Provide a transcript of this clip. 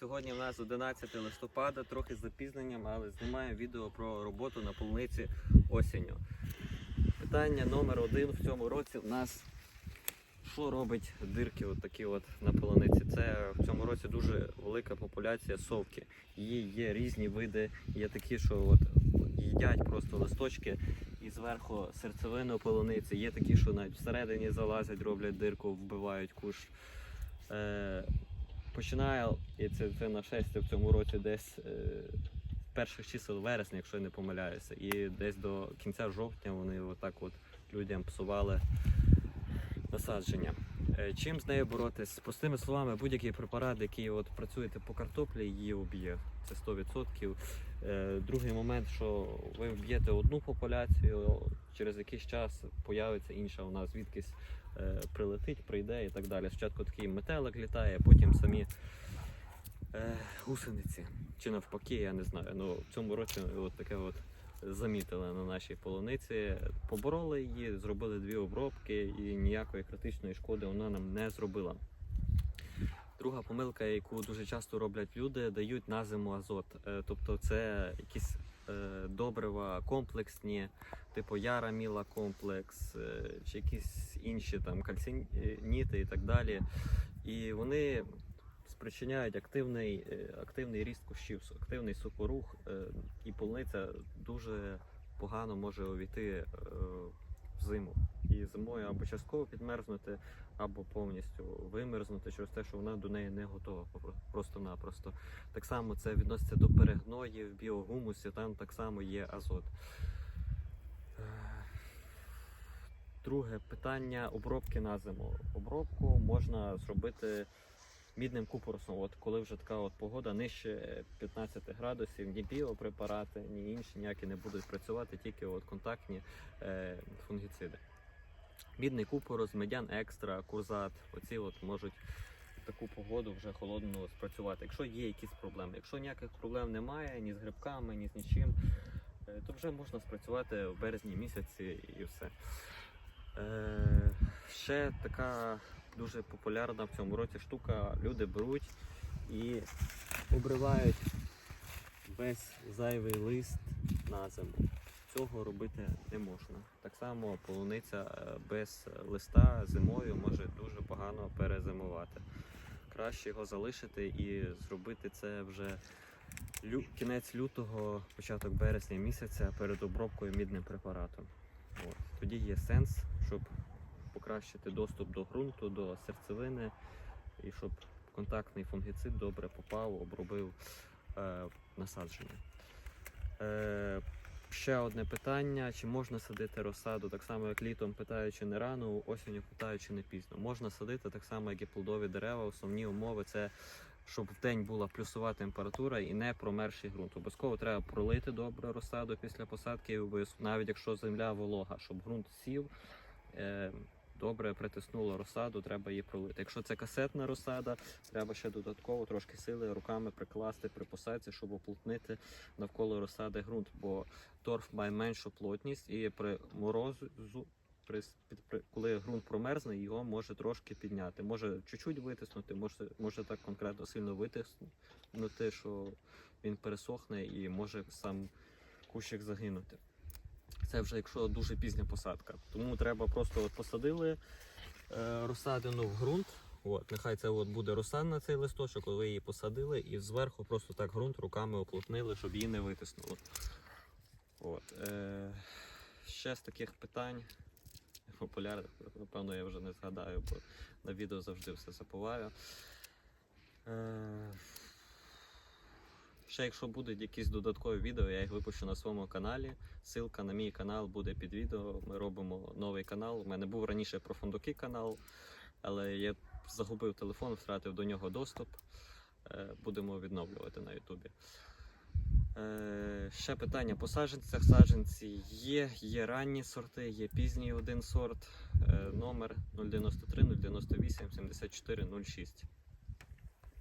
Сьогодні в нас 11 листопада, трохи з запізненням, але знімаємо відео про роботу на полуниці осінню. Питання номер один в цьому році в нас що робить дирки от такі от на полуниці? Це в цьому році дуже велика популяція совки. Її є різні види, є такі, що от їдять просто листочки і зверху серцевину полуниці. Є такі, що навіть всередині залазять, роблять дирку, вбивають куш. Е, починає, і це, це нашестя в цьому році десь е, перших чисел вересня, якщо я не помиляюся, і десь до кінця жовтня вони отак от людям псували насадження. Е, Чим з нею боротись? Простими словами, будь-який препарат, який от працюєте по картоплі, її вб'є. Це 100%. Е, Другий момент, що ви вб'єте одну популяцію, через якийсь час появиться інша у нас звідкись е, прилетить, прийде і так далі. Спочатку такий метелик літає, потім самі гусениці. Чи навпаки, я не знаю. Ну, в цьому році от таке от замітили на нашій полуниці. Побороли її, зробили дві обробки і ніякої критичної шкоди вона нам не зробила. Друга помилка, яку дуже часто роблять люди, дають на зиму азот. Е, Тобто це якісь е, добрива комплексні, типу яра міла комплекс, е, чи якісь інші там кальцініти і так далі. І вони спричиняють активний, е, активний ріст кущів, активний сокорух, е, і полуниця дуже погано може увійти е, в зиму. І зимою або частково підмерзнути, або повністю вимерзнути через те, що вона до неї не готова просто-напросто. Так само це відноситься до перегноїв, біогумусі, там так само є азот. Друге питання обробки на зиму. Обробку можна зробити мідним купоросом. От коли вже така от погода нижче 15 градусів, ні біопрепарати, ні інші ніякі не будуть працювати, тільки от контактні е, фунгіциди. Мідний купорос, медян екстра, курзат. Оці от можуть в таку погоду вже холодну спрацювати. Якщо є якісь проблеми. Якщо ніяких проблем немає, ні з грибками, ні з нічим, е, то вже можна спрацювати в березні місяці і все. Е, ще така дуже популярна в цьому році штука. Люди беруть і обривають весь зайвий лист на зиму. Цього робити не можна. Так само полуниця е, без листа зимою може дуже погано перезимувати. Краще його залишити і зробити це вже лю- кінець лютого, початок березня місяця перед обробкою мідним препаратом. От. Тоді є сенс, щоб покращити доступ до ґрунту, до серцевини, і щоб контактний фунгіцид добре попав, обробив е, насадження. Е, ще одне питання: чи можна садити розсаду так само, як літом питаючи не рано, осінню питаючи не пізно. Можна садити так само, як і плодові дерева. Основні умови це щоб в день була плюсова температура і не промерзший ґрунт. Обов'язково треба пролити добре розсаду після посадки, навіть якщо земля волога, щоб ґрунт сів. Добре притиснуло розсаду, треба її пролити. Якщо це касетна розсада, треба ще додатково трошки сили руками прикласти при посадці, щоб оплотнити навколо розсади ґрунт, бо торф має меншу плотність і при морозу, при, при, коли ґрунт промерзне, його може трошки підняти. Може чуть-чуть витиснути, може, може так конкретно сильно витиснути, що він пересохне і може сам кущик загинути. Це вже якщо дуже пізня посадка. Тому треба просто от посадили е, розсадину в ґрунт. От, нехай це от буде розсадна цей листочок, коли її посадили, і зверху просто так ґрунт руками оплотнили, щоб її не витиснуло. От, е, ще з таких питань популярних, напевно, я вже не згадаю, бо на відео завжди все забуваю. Е, Ще якщо будуть якісь додаткові відео, я їх випущу на своєму каналі. Ссылка на мій канал буде під відео. Ми робимо новий канал. У мене був раніше про фундуки канал, але я загубив телефон, втратив до нього доступ. Е, Будемо відновлювати на Ютубі. Е, Ще питання по саджанцях. Саджанці є, є ранні сорти, є пізній один сорт. Е, Номер 093 098 74 06.